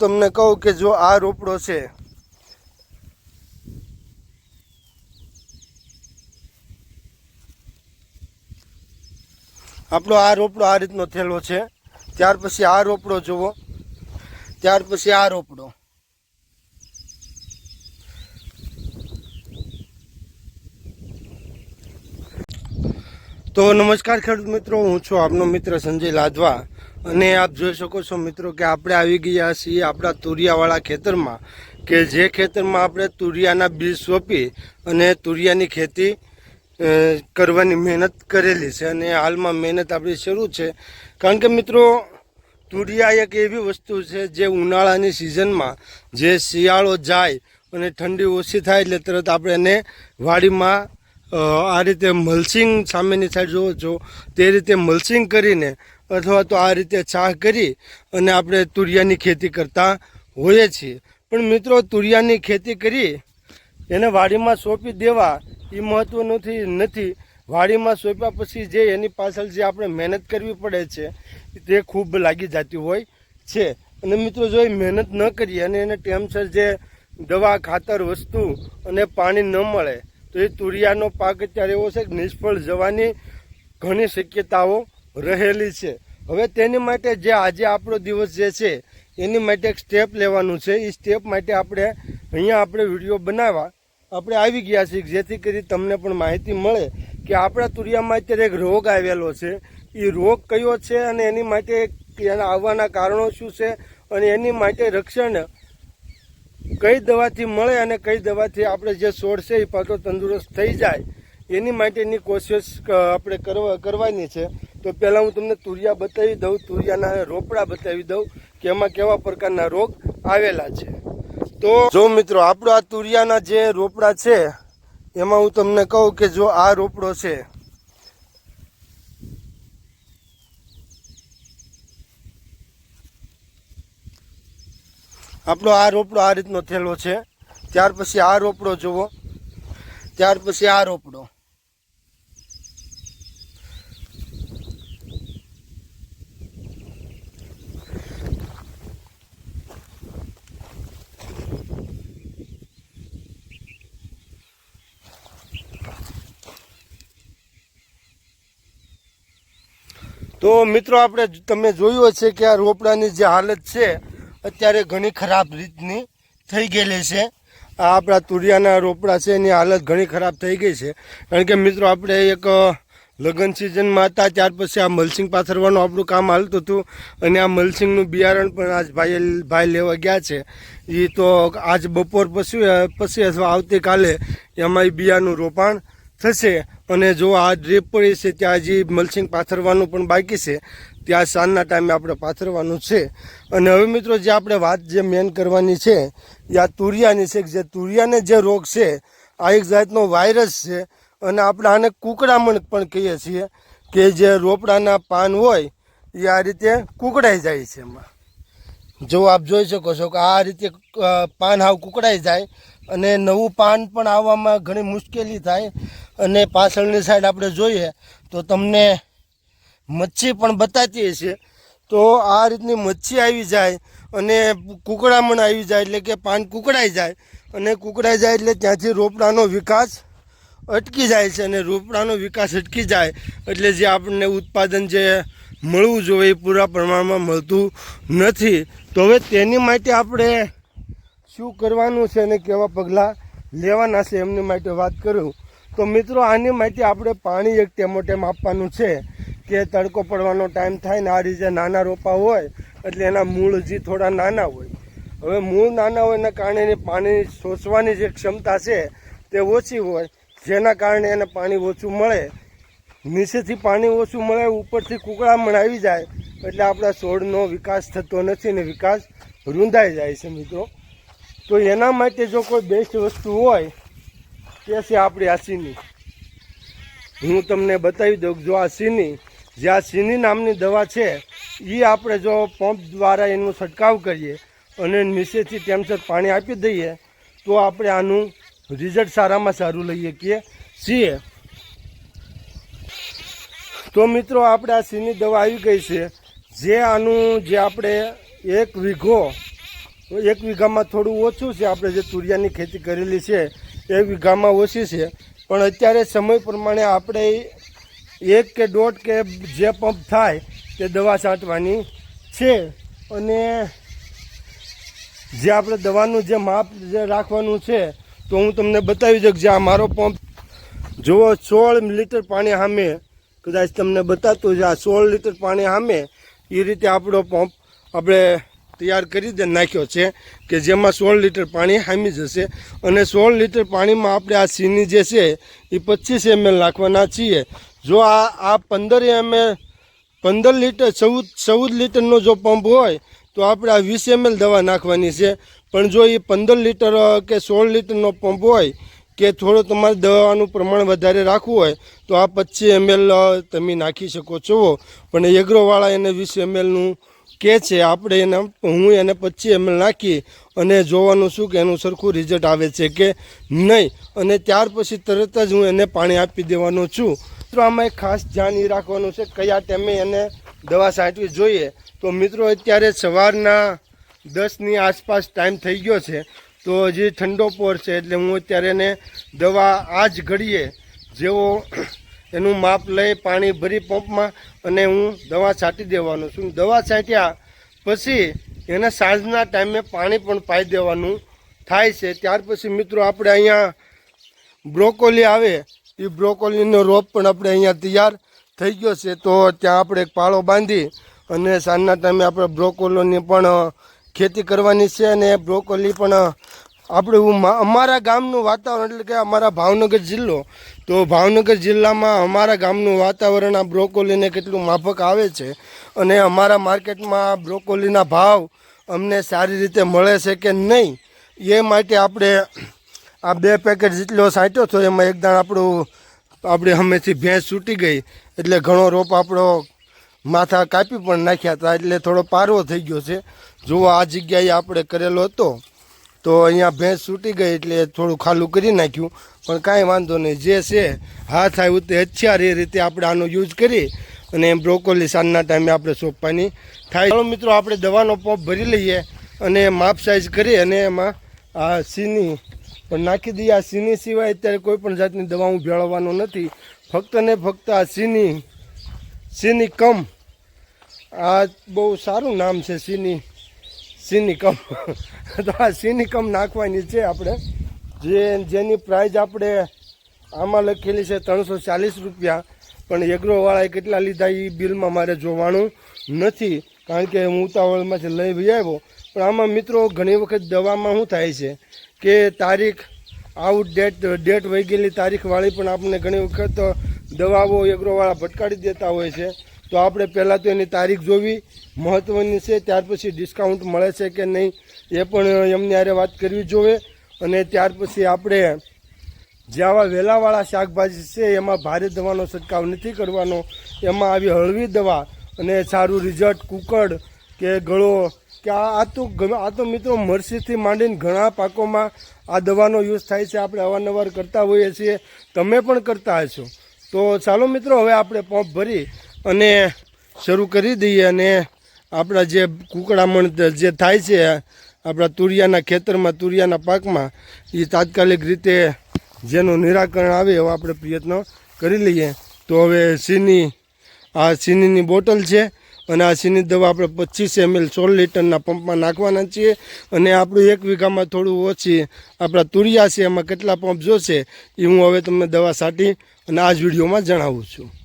તમને કહું કે જો આ રોપડો છે, આપણો આ રોપડો આ રીતનો થયેલો છે. ત્યાર પછી આ રોપડો જુઓ. ત્યાર પછી આ રોપડો. તો નમસ્કાર ખેડૂત મિત્રો, હું છું આપનો મિત્ર સંજય લાદવા અને આપ જોઈ શકો છો મિત્રો કે આપણે આવી ગયા છીએ આપણા તુરિયાવાળા ખેતરમાં કે જે ખેતરમાં આપણે તુરિયાના બીજ સોંપી અને તુરિયાની ખેતી કરવાની મહેનત કરેલી છે અને હાલમાં મહેનત આપણી શરૂ છે. કારણ કે મિત્રો, તુરિયા એક એવી વસ્તુ છે જે ઉનાળાની સિઝનમાં જે શિયાળો જાય અને ઠંડી ઓછી થાય એટલે તરત આપણે એને વાડીમાં આ રીતે મલ્સિંગ સામેની સાઈડ જોવો છો, તે રીતે મલ્ચિંગ કરીને અથવા તો આ રીતે છાહ કરી અને આપણે તુરિયાની ખેતી કરતા હોઈએ છીએ. પણ મિત્રો, તુરિયાની ખેતી કરી એને વાડીમાં સોંપી દેવા એ મહત્વનું નથી નથી. વાડીમાં સોંપ્યા પછી જે એની પાછળ જે આપણે મહેનત કરવી પડે છે, તે ખૂબ લાગી જતી હોય છે. અને મિત્રો, જો એ મહેનત ન કરીએ અને એને ટેમસર જે દવા, ખાતર, વસ્તુ અને પાણી ન મળે તો એ તુરિયાનો પાક અત્યારે એવો છે કે નિષ્ફળ જવાની ઘણી શક્યતાઓ રહેલી છે. હવે તેની માટે જે આજે આપણો દિવસ જે છે, એની માટે એક સ્ટેપ લેવાનું છે. એ સ્ટેપ માટે આપણે અહીંયા આપણે વીડિયો બનાવવા આપણે આવી ગયા છીએ, જેથી કરી તમને પણ માહિતી મળે કે આપણા તુરિયામાં અત્યારે એક રોગ આવેલો છે. એ રોગ કયો છે અને એની માટે એના આવવાના કારણો શું છે અને એની માટે રક્ષણ કઈ દવાથી મળે અને કઈ દવાથી આપણે જે છોડ છે એ પાછો તંદુરસ્ત થઈ જાય, એની માટેની કોશિશ આપણે કરવા, કરવાની છે. તો પહેલાં હું તમને તુરિયા બતાવી દઉં, તુરિયાના રોપડા બતાવી દઉં કે એમાં કેવા પ્રકારના રોગ આવેલા છે. તો જો મિત્રો, આપણો આ તુરિયાના જે રોપડા છે, એમાં હું તમને કહું કે જો આ રોપડો છે આપણો આ રોપડો આ રીતનો થયેલો છે. ત્યાર પછી આ રોપડો જુઓ. ત્યાર પછી આ રોપડો. તો મિત્રો, આપણે તમે જોયું હશે કે આ રોપડાની જે હાલત છે અત્યારે ઘણી ખરાબ રીતની થઈ ગયેલી છે. આ આપણા તુરિયાના રોપડા છે, એની હાલત ઘણી ખરાબ થઈ ગઈ છે. કારણ કે મિત્રો, આપણે એક લગ્ન સિઝનમાં હતા, ત્યાર પછી આ મલસિંગ પાથરવાનું આપણું કામ હાલતું હતું. અને આ મલસિંગનું બિયારણ પણ આજ ભાઈ ભાઈ લેવા ગયા છે. એ તો આજ બપોર પછી પછી અથવા આવતીકાલે એમાં એ બિયાનું રોપાણ થશે. અને જો આ ડ્રીપ પડી છે, ત્યાં હજી મલસિંગ પાથરવાનું પણ બાકી છે, ત્યાં સાંજના ટાઈમે આપણે પાથરવાનું છે. અને હવે મિત્રો જે આપણે વાત જે મેન કરવાની છે, એ આ તુરિયાની છે, જે તુરિયાને જે રોગ છે, આ એક જાતનો વાયરસ છે. અને આપણે આને કુકડામણ પણ કહીએ છીએ કે જે રોપડાના પાન હોય, એ આ રીતે કુકડાઈ જાય છે એમાં. જો આપ જોઈ શકો છો કે આ રીતે પાન હાવ કુકડાઈ જાય અને નવું પાન પણ આવવામાં ઘણી મુશ્કેલી થાય. અને પાછળની સાઈડ આપણે જોઈએ તો તમને મચ્છી પણ બતાતી હશે તો આ રીતની મચ્છી આવી જાય અને કુકડામણ આવી જાય એટલે કે પાન કુકડાઈ જાય. અને કુકડાઈ જાય એટલે ત્યાંથી રોપડાનો વિકાસ અટકી જાય છે અને રોપડાનો વિકાસ અટકી જાય એટલે જે આપણને ઉત્પાદન જે મળવું જોઈએ એ પૂરા પ્રમાણમાં મળતું નથી. તો હવે તેની માટે આપણે શું કરવાનું છે અને કેવા પગલાં લેવાના છે એમની માટે વાત કરું. તો મિત્રો, આની માટે આપણે પાણી એક ટેમો ટેમ આપવાનું છે કે તડકો પડવાનો ટાઈમ થાય ને આ રીતે નાના રોપા હોય, એટલે એના મૂળ હજી થોડા નાના હોય. હવે મૂળ નાના હોય એના કારણે એને પાણી શોષવાની જે ક્ષમતા છે તે ઓછી હોય, જેના કારણે એને પાણી ઓછું મળે. નીચેથી પાણી ઓછું મળે, ઉપરથી કુકડામણ આવી જાય, એટલે આપણા છોડનો વિકાસ થતો નથી ને વિકાસ રૂંધાઈ જાય છે મિત્રો. તો એના માટે જો કોઈ બેસ્ટ વસ્તુ હોય, તે છે આપણી આ સીની. હું તમને બતાવી દઉં, જો આ સીની, જે આ સીની નામની દવા છે એ આપણે જો પંપ દ્વારા એનો છંટકાવ કરીએ અને નીચેથી ટેમસર પાણી આપી દઈએ, તો આપણે આનું રિઝલ્ટ સારામાં સારું લઈએ કે છીએ. તો મિત્રો, આપણે આ સીની દવા આવી ગઈ છે. જે આનું, જે આપણે એક વીઘો એક વીઘામાં થોડું ઓછું છે. આપણે જે તુરિયાની ખેતી કરેલી છે એક વીઘામાં ઓછી છે. પણ અત્યારે સમય પ્રમાણે આપણે એક કે દોઢ કે જે પંપ થાય, તે દવા છાંટવાની છે. અને જે આપણે દવાનું જે માપ જે રાખવાનું છે, તો હું તમને બતાવી દઉં જે આ મારો પંપ જુઓ, સોળ લીટર પાણી સામે. કદાચ તમને બતાતું છે આ સોળ લીટર પાણી સામે. એ રીતે આપણો પંપ આપણે તૈયાર કરી દે નાખ્યો છે કે જેમાં સોળ લીટર પાણી હામી જશે અને સોળ લીટર પાણીમાં આપણે આ સીની જે છે એ પચીસ એમએલ નાખવાના છીએ. જો આ આ પંદર એમએલ પંદર લીટર, ચૌદ ચૌદ લીટરનો જો પંપ હોય, તો આપણે આ વીસ એમએલ દવા નાખવાની છે. પણ જો એ પંદર લીટર કે સોળ લીટરનો પંપ હોય કે થોડો તમારે દવાનું પ્રમાણ વધારે રાખવું હોય, તો આ પચીસ એમએલ તમે નાખી શકો છો. પણ એગ્રોવાળા એને વીસ એમએલનું કે છે, આપણે એને હું એને પછી એમ નાખી અને જોવાનું શું કે એનું સરખું રિઝલ્ટ આવે છે કે નહીં. અને ત્યાર પછી તરત જ હું એને પાણી આપી દેવાનો છું. મિત્રો, આમાં એક ખાસ ધ્યાન એ રાખવાનું છે કયા ટાઈમે એને દવા છાંટવી જોઈએ. તો મિત્રો, અત્યારે સવારના દસની આસપાસ ટાઈમ થઈ ગયો છે. તો હજી ઠંડો પોર છે એટલે હું અત્યારે એને દવા આ જ ઘડીએ જેવો એનું માપ લઈ પાણી ભરી પંપમાં અને હું દવા છાંટી દેવાનું છું. દવા છાંટ્યા પછી એને સાંજના ટાઈમે પાણી પણ પાઈ દેવાનું થાય છે. ત્યાર પછી મિત્રો આપણે અહીંયા બ્રોકોલી આવે, એ બ્રોકોલીનો રોપ પણ આપણે અહીંયા તૈયાર થઈ ગયો છે. તો ત્યાં આપણે એક પાળો બાંધી અને સાંજના ટાઈમે આપણે બ્રોકોલીની પણ ખેતી કરવાની છે અને બ્રોકોલી પણ આપણે અમારા ગામનું વાતાવરણ એટલે કે અમારા ભાવનગર જિલ્લો, તો ભાવનગર જિલ્લામાં અમારા ગામનું વાતાવરણ આ બ્રોકોલીને કેટલું માફક આવે છે અને અમારા માર્કેટમાં બ્રોકોલીના ભાવ અમને સારી રીતે મળે છે કે નહીં, એ માટે આપણે આ બે પેકેટ જેટલો સાંટ્યો હતો એમાં એક દાણ આપણું, આપણે હંમેશી ભેંસ છૂટી ગઈ, એટલે ઘણો રોપ આપણો માથા કાપી પણ નાખ્યા હતા, એટલે થોડો પારવો થઈ ગયો છે. જુઓ આ જગ્યાએ આપણે કરેલો હતો. તો અહીંયા ભેંસ છૂટી ગઈ એટલે થોડું ખાલું કરી નાખ્યું. પણ કાંઈ વાંધો નહીં. જે છે, હાથ આવ્યું તે હથિયાર એ રીતે આપણે આનો યુઝ કરી અને એમ બ્રોકોલી સાંજના ટાઈમે આપણે સોંપવાની થાય. ચાલો મિત્રો, આપણે દવાનો પંપ ભરી લઈએ અને માપ સાઇઝ કરી અને એમાં આ સીની પણ નાખી દઈએ. આ સીની સિવાય અત્યારે કોઈ પણ જાતની દવા હું ભેળવવાનો નથી. ફક્ત ને ફક્ત આ સીની સીની કમ. આ બહુ સારું નામ છે, સીની. સીની કમ તો આ સિનિકમ નાખવાની છે આપણે. જે જેની પ્રાઇઝ આપણે આમાં લખેલી છે ત્રણસો ચાલીસ રૂપિયા. પણ એગ્રોવાળાએ કેટલા લીધા એ બિલમાં મારે જોવાનું નથી. કારણ કે હું ઉતાવળમાંથી લઈ ભી આવ્યો. પણ આમાં મિત્રો ઘણી વખત દવામાં શું થાય છે કે તારીખ આઉટ ડેટ ડેટ વહી ગયેલી તારીખવાળી પણ આપણને ઘણી વખત દવાઓ એગ્રોવાળા ભટકાડી દેતા હોય છે. તો આપણે પહેલાં તો એની તારીખ જોવી મહત્ત્વની છે, ત્યાર પછી ડિસ્કાઉન્ટ મળે છે કે નહીં, એ પણ એમની હારે વાત કરવી જોઈએ અને ત્યાર પછી આપણે જે આવા વેલાવાળા શાકભાજી છે, એમાં ભારે દવાનો છંટકાવ નથી કરવાનો. એમાં આવી હળવી દવા અને સારું રિઝલ્ટ કુકડ કે ગળો, કે આ તો આ તો મિત્રો મરસીથી માંડીને ઘણા પાકોમાં આ દવાનો યુઝ થાય છે, આપણે અવારનવાર કરતા હોઈએ છીએ. તમે પણ કરતા હશો. તો ચાલો મિત્રો, હવે આપણે પંપ ભરી અને શરૂ કરી દઈએ અને આપણા જે કુકડામણ જે થાય છે, આપણા તુરિયાના ખેતરમાં, તુરિયાના પાકમાં, એ તાત્કાલિક રીતે જેનું નિરાકરણ આવે એવો આપણે પ્રયત્ન કરી લઈએ. તો હવે સીની, આ સીનીની બોટલ છે અને આ સીની દવા આપણે પચીસ એમએલ સોળ લીટરના પંપમાં નાખવાના છીએ અને આપણું એક વીઘામાં થોડું ઓછી આપણા તુરિયા છે, એમાં કેટલા પંપ જોશે, એ હું હવે તમને દવા છાંટી અને આ જ વિડીયોમાં જણાવું છું.